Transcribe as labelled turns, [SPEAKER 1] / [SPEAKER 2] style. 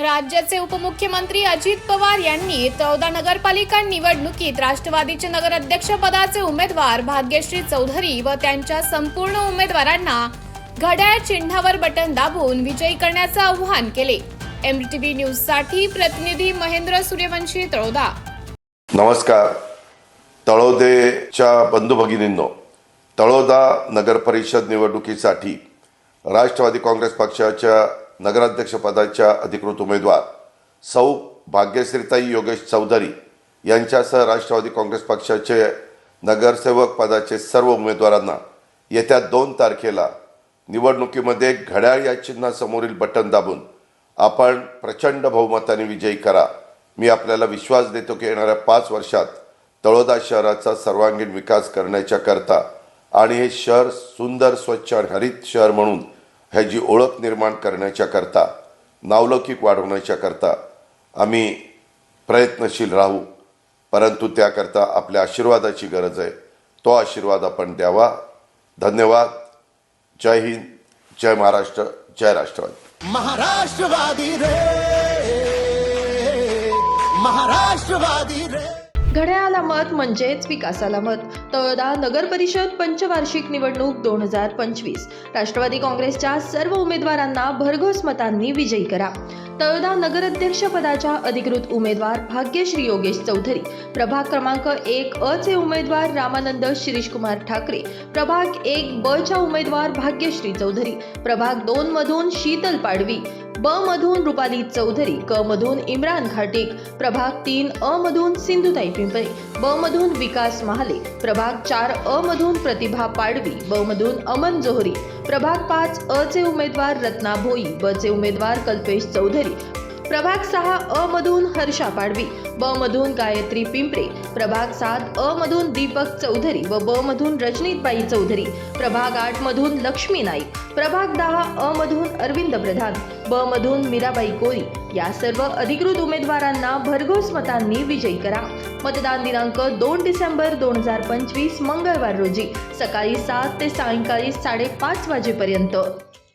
[SPEAKER 1] राज्याचे उपमुख्यमंत्री अजित पवार यांनी चौदा नगरपालिका निवडणुकीत राष्ट्रवादीचे नगराध्यक्ष पदाचे उमेदवार भाग्यश्री चौधरी व त्यांच्या संपूर्ण उमेदवारांना घड्याळ चिन्हावर बटन दाबून विजयी करण्याचं आवाहन केले. एमटीव्ही न्यूजसाठी प्रतिनिधी महेंद्र सूर्यवंशी तळोदा.
[SPEAKER 2] नमस्कार. तळोदेच्या बंधू भगिनींनो तळोदा नगर परिषद निवडणुकीसाठी राष्ट्रवादी काँग्रेस पक्षाच्या नगराध्यक्षपदाच्या अधिकृत उमेदवार सौ भाग्यश्रीताई योगेश चौधरी यांच्यासह राष्ट्रवादी काँग्रेस पक्षाचे नगरसेवक पदाचे सर्व उमेदवारांना येत्या दोन तारखेला निवडणुकीमध्ये घड्याळ या चिन्हासमोरील बटन दाबून आपण प्रचंड बहुमताने विजयी करा. मी आपल्याला विश्वास देतो की येणाऱ्या पाच वर्षात तळोदा शहराचा सर्वांगीण विकास करण्याच्या करता आणि हे शहर सुंदर स्वच्छ आणि हरित शहर म्हणून ह्याची ओळख निर्माण करण्याच्याकरता नावलौकिक वाढवण्याच्याकरता आम्ही प्रयत्नशील राहू परंतु त्याकरता आपल्या आशीर्वादाची गरज आहे. तो आशीर्वाद आपण द्यावा. धन्यवाद. जय हिंद. जय महाराष्ट्र. जय राष्ट्रवादी.
[SPEAKER 3] महाराष्ट्रवादी रे. महाराष्ट्रवादी रे.
[SPEAKER 4] घड्याळाला मत म्हणजेच विकासाला मत. तळोदा नगर परिषद पंचवार्षिक निवडणूक दोन हजार पंचवीस. राष्ट्रवादी काँग्रेसच्या सर्व उमेदवारांना भरघोस मतांनी विजयी करा. तळोदा नगराध्यक्षपदाच्या अधिकृत उमेदवार भाग्यश्री योगेश चौधरी. प्रभाग क्रमांक एक अ चे उमेदवार रामानंद शिरीषकुमार ठाकरे. प्रभाग एक ब च्या उमेदवार भाग्यश्री चौधरी. प्रभाग दोन मधून शीतल पाडवी. ब मधून रुपाली चौधरी. क मधून इम्रान खाटिक प्रभाग तीन अ मधून सिंधुताई पिंपळे ब मधून विकास महाले. प्रभाग चार अ मधून प्रतिभा पाडवी. ब मधून अमन जोहरी. प्रभाग पाच अ चे उमेदवार रत्ना भोई. ब चे उमेदवार कल्पेश चौधरी. प्रभाग सहा अ मधून हर्षा पाडवी. ब मधून गायत्री पिंपरे प्रभाग सात अ मधून दीपक चौधरी व ब मधून रजनीतबाई चौधरी प्रभाग आठ मधून लक्ष्मी नाईक प्रभाग दहा अ मधून अरविंद प्रधान ब मधून मीराबाई कोरी या सर्व अधिकृत उमेदवारांना भरघोस मतांनी विजयी करा. मतदान दिनांक दोन डिसेंबर दोन हजार पंचवीस मंगळवार रोजी सकाळी सात ते सायंकाळी साडेपाच वाजेपर्यंत.